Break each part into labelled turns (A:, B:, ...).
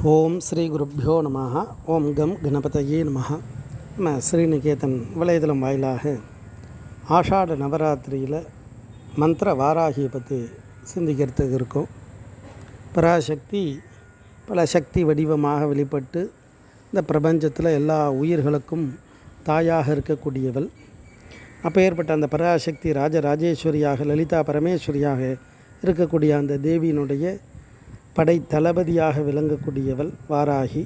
A: ஓம் ஸ்ரீ குருப்யோ நம ஓம் கம் கணபதையே நம நம்ம ஸ்ரீநிகேதன் வலைதளம் வாயிலாக ஆஷாட நவராத்திரியில் மந்திர வாராகியை பற்றி சிந்திக்கிறதுக்கு இருக்கும். பராசக்தி பல சக்தி வடிவமாக வெளிப்பட்டு இந்த பிரபஞ்சத்தில் எல்லா உயிர்களுக்கும் தாயாக இருக்கக்கூடியவள். அப்பேற்பட்ட அந்த பராசக்தி ராஜராஜேஸ்வரியாக லலிதா பரமேஸ்வரியாக இருக்கக்கூடிய அந்த தேவியினுடைய படை தளபதியாக விளங்கக்கூடியவள் வாராகி.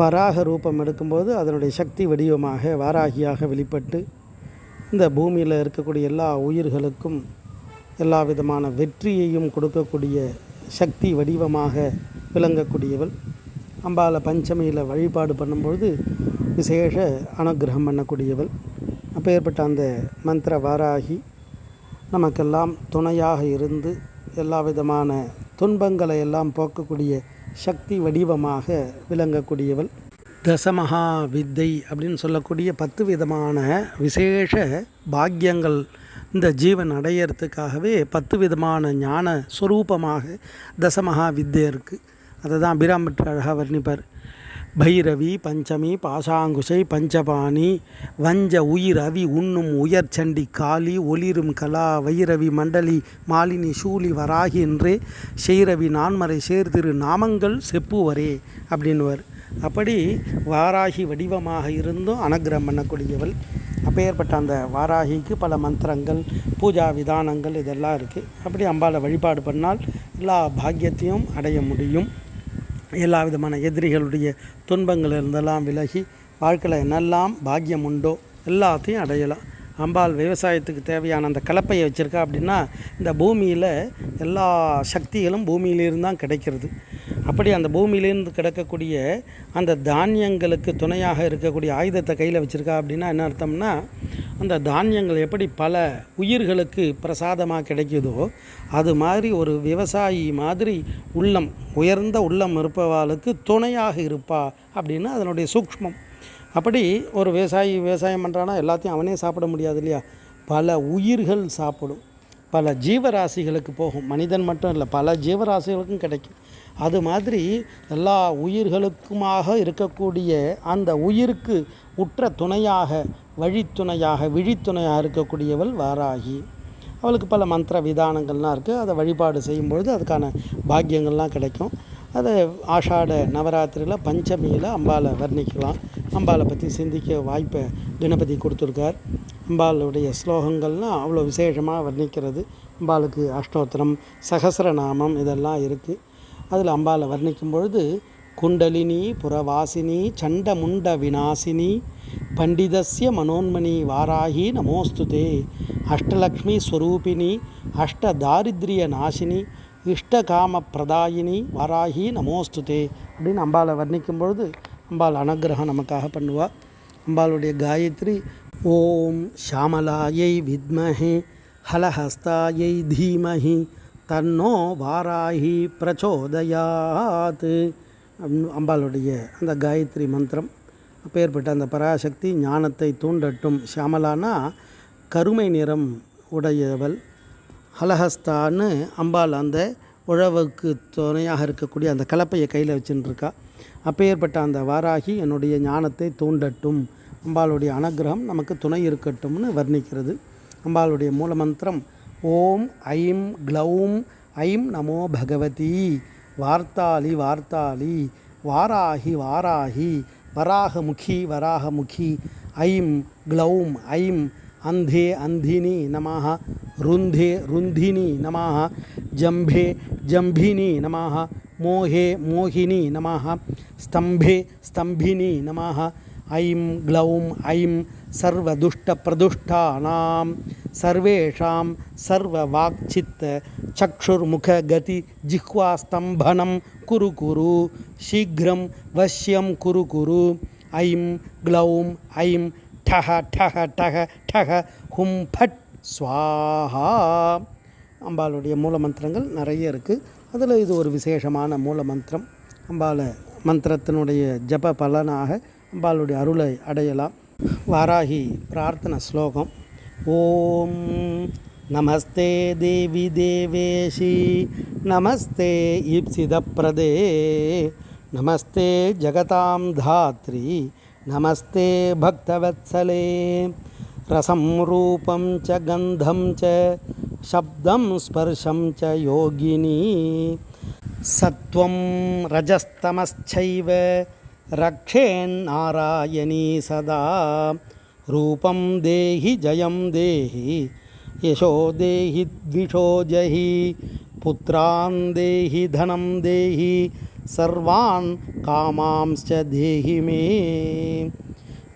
A: வராக ரூபம் எடுக்கும்போது அதனுடைய சக்தி வடிவமாக வாராகியாக வெளிப்பட்டு இந்த பூமியில் இருக்கக்கூடிய எல்லா உயிர்களுக்கும் எல்லா விதமான வெற்றியையும் கொடுக்கக்கூடிய சக்தி வடிவமாக விளங்கக்கூடியவள். அம்பால பஞ்சமியில் வழிபாடு பண்ணும்பொழுது விசேஷ அனுகிரகம் பண்ணக்கூடியவள். அப்பேற்பட்ட அந்த மந்திர வாராகி நமக்கெல்லாம் துணையாக இருந்து எல்லா விதமான துன்பங்களை எல்லாம் போக்கக்கூடிய சக்தி வடிவமாக விளங்கக்கூடியவள். தசமகா வித்தை அப்படின்னு சொல்லக்கூடிய பத்து விதமான விசேஷ பாக்கியங்கள் இந்த ஜீவன் அடையிறதுக்காகவே பத்து விதமான ஞான ஸ்வரூபமாக தசமகா வித்தை இருக்குது அதை தான் அபிராம்பற்று அழகாக வர்ணிப்பார். பைரவி பஞ்சமி பாசாங்குசை பஞ்சபாணி வஞ்ச உயிர் அவி உண்ணும் சண்டி காளி ஒளிரும் கலா வைரவி மண்டலி மாலினி சூலி வராகி என்றே செய்ரவி நான்மறை சேர்திரு நாமங்கள் செப்புவரே அப்படின்னுவர். அப்படி வாராகி வடிவமாக இருந்தும் அனுகிரகம் பண்ணக்கூடியவள். அப்பேற்பட்ட அந்த வாராகிக்கு பல மந்திரங்கள் பூஜா விதானங்கள் இதெல்லாம் இருக்குது அப்படி அம்பாளை வழிபாடு பண்ணால் எல்லா பாக்கியத்தையும் அடைய முடியும். எல்லா விதமான எதிரிகளுடைய துன்பங்கள் இருந்தெல்லாம் விலகி வாழ்க்கையில் என்னெல்லாம் பாக்கியம் உண்டோ எல்லாத்தையும் அடையலாம். அம்பாள் விவசாயத்துக்கு தேவையான அந்த கலப்பையை வச்சுருக்கா அப்படின்னா இந்த பூமியில் எல்லா சக்திகளும் பூமியிலிருந்து தான் கிடைக்கிறது. அப்படி அந்த பூமியிலேருந்து கிடைக்கக்கூடிய அந்த தானியங்களுக்கு துணையாக இருக்கக்கூடிய ஆயுதத்தை கையில் வச்சுருக்கா அப்படின்னா என்ன அர்த்தம்னா அந்த தானியங்கள் எப்படி பல உயிர்களுக்கு பிரசாதமாக கிடைக்குதோ அது மாதிரி ஒரு விவசாயி மாதிரி உள்ளம் உயர்ந்த உள்ளம் இருப்பவாளுக்கு துணையாக இருப்பா அப்படின்னா அதனுடைய சூக்ஷ்மம் அப்படி ஒரு விவசாயி விவசாயம் பண்ணுறானா எல்லாத்தையும் அவனே சாப்பிட முடியாது இல்லையா? பல உயிர்கள் சாப்பிடும். பல ஜீவராசிகளுக்கு போகும். மனிதன் மட்டும் இல்லை பல ஜீவராசிகளுக்கும் கிடைக்கும். அது மாதிரி எல்லா உயிர்களுக்குமாக இருக்கக்கூடிய அந்த உயிருக்கு உற்ற துணையாக வழித்துணையாக விழித்துணையாக இருக்கக்கூடியவள் வாராகி. அவளுக்கு பல மந்திர விதானங்கள்லாம் இருக்குது அதை வழிபாடு செய்யும்பொழுது அதுக்கான பாக்கியங்கள்லாம் கிடைக்கும். அதை ஆஷாட நவராத்திரியில் பஞ்சமியில் அம்பாலை வர்ணிக்கலாம். அம்பாலை பற்றி சிந்திக்க வாய்ப்பை தினபதி கொடுத்துருக்கார். அம்பாளுடைய ஸ்லோகங்கள்லாம் அவ்வளோ விசேஷமாக வர்ணிக்கிறது. அம்பாளுக்கு அஷ்டோத்திரம் சகசரநாமம் இதெல்லாம் இருக்குது அதில் அம்பாலை வர்ணிக்கும் பொழுது குண்டலினி புறவாசினி சண்டமுண்ட விநாசினி பண்டிதஸ்ய மனோன்மணி வாராகி நமோஸ்துதே அஷ்டலக்ஷ்மி ஸ்வரூபிணி அஷ்ட தாரித்ரிய நாசினி இஷ்டகாம பிரதாயினி வாராகி நமோஸ்துதே அப்படின்னு அம்பாலை வர்ணிக்கும் பொழுது அம்பாள் அனுகிரகம் நமக்காக பண்ணுவா. அம்பாளுடைய காயத்ரி ஓம் ஷாமலாயை வித்மஹே ஹலஹஸ்தாயை தீமஹி தன்னோ வாராகி பிரச்சோதயாத். அம்பாளுடைய அந்த காயத்ரி மந்திரம் அப்பேற்பட்ட அந்த பராசக்தி ஞானத்தை தூண்டட்டும். ஷியாமலானா கருமை நிறம் உடையவள். ஹலஹஸ்தான்னு அம்பாள் அந்த உழவுக்கு துணையாக இருக்கக்கூடிய அந்த கலப்பையை கையில் வச்சுட்டுருக்கா அப்பேற்பட்ட அந்த வாராகி என்னுடைய ஞானத்தை தூண்டட்டும். அம்பாளுடைய அனுகிரகம் நமக்கு துணை இருக்கட்டும்னு வர்ணிக்கிறது. அம்பாளுடைய மூலமந்திரம் ஓம் ஐம் க்ளௌம் ஐம் நமோ பகவதி. வார்த்தாளி வார்த்தாளி வாராகி வாராகி வராகமுகி வராகமுகி ஐம் க்ளௌம் ஐம் अन्धे अन्धिनी नमः रुन्धे रुन्धिनी नमः जम्भे जम्भिनी नमः, मोहे मोहिनी नमः स्तम्भे स्तम्भिनी नमः, ऐं ग्लौं ऐं सर्वदुष्टप्रदुष्टानां, सर्वेषां सर्ववाक्चित्त चक्षुर्मुखगति जिह्वास्तम्भनं कुरु कुरु, शीघ्रं वश्यं कुरु कुरु, ऐं ग्लौं ऐं டஹ டஹ டஹ டஹ ஹும் ஃபட் ஸ்வாஹா. அம்பாளுடைய மூல மந்திரங்கள் நிறைய இருக்குது அதில் இது ஒரு விசேஷமான மூல மந்திரம். அம்பாளை மந்திரத்தினுடைய ஜப பலனாக அம்பாளுடைய அருளை அடையலாம். வாராகி பிரார்த்தனை ஸ்லோகம். ஓம் நமஸ்தே தேவி தேவேஷி. நமஸ்தே ஈப்சித பிரதே. நமஸ்தே ஜகதாம் தாத்ரி. नमस्ते भक्तवत्सले। रसं, रूपं च, गन्धं च, शब्दं, स्पर्शं च, योगिनी। सत्वं रजस्तमश्चैव रक्षेन्नारायणी सदा। रूपं देहि, जयं देहि, यशो देहि, द्विषो जहि, पुत्रान् देहि, धनं देहि சர்வான் காமாம்ச தேகிமே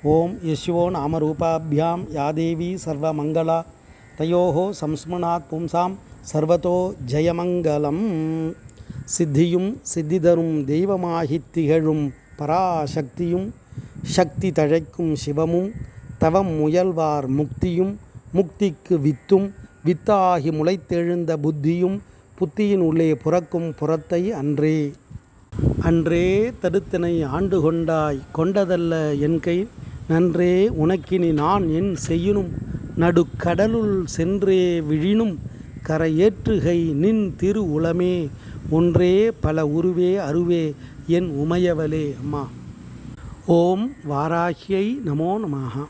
A: ஓம் யசிவோ நாமரூபாபியாம் யாதேவி சர்வமங்களா. தயோஹோ சம்ஸ்மனாத் பும்சாம் சர்வதோ ஜயமங்கலம். சித்தியும் சித்தி தரும் தெய்வமாகி திகழும் பராசக்தியும் சக்தி தழைக்கும் சிவமும் தவம் முயல்வார் முக்தியும் முக்திக்கு வித்தும் வித்தாகி முளைத்தெழுந்த புத்தியும் புத்தியின் உள்ளே புறக்கும் புறத்தை அன்றே. அன்றே தடுத்தனை ஆண்டு கொண்டாய் கொண்டதல்ல என் கை. நன்றே உனக்கினி நான் என் செய்யினும் நடுக்கடலுள் சென்றே விழினும் கரையேற்றுகை நின் திரு உளமே. ஒன்றே பல உருவே அருவே என் உமையவளே அம்மா. ஓம் வாராகியை நமோ நமஹா.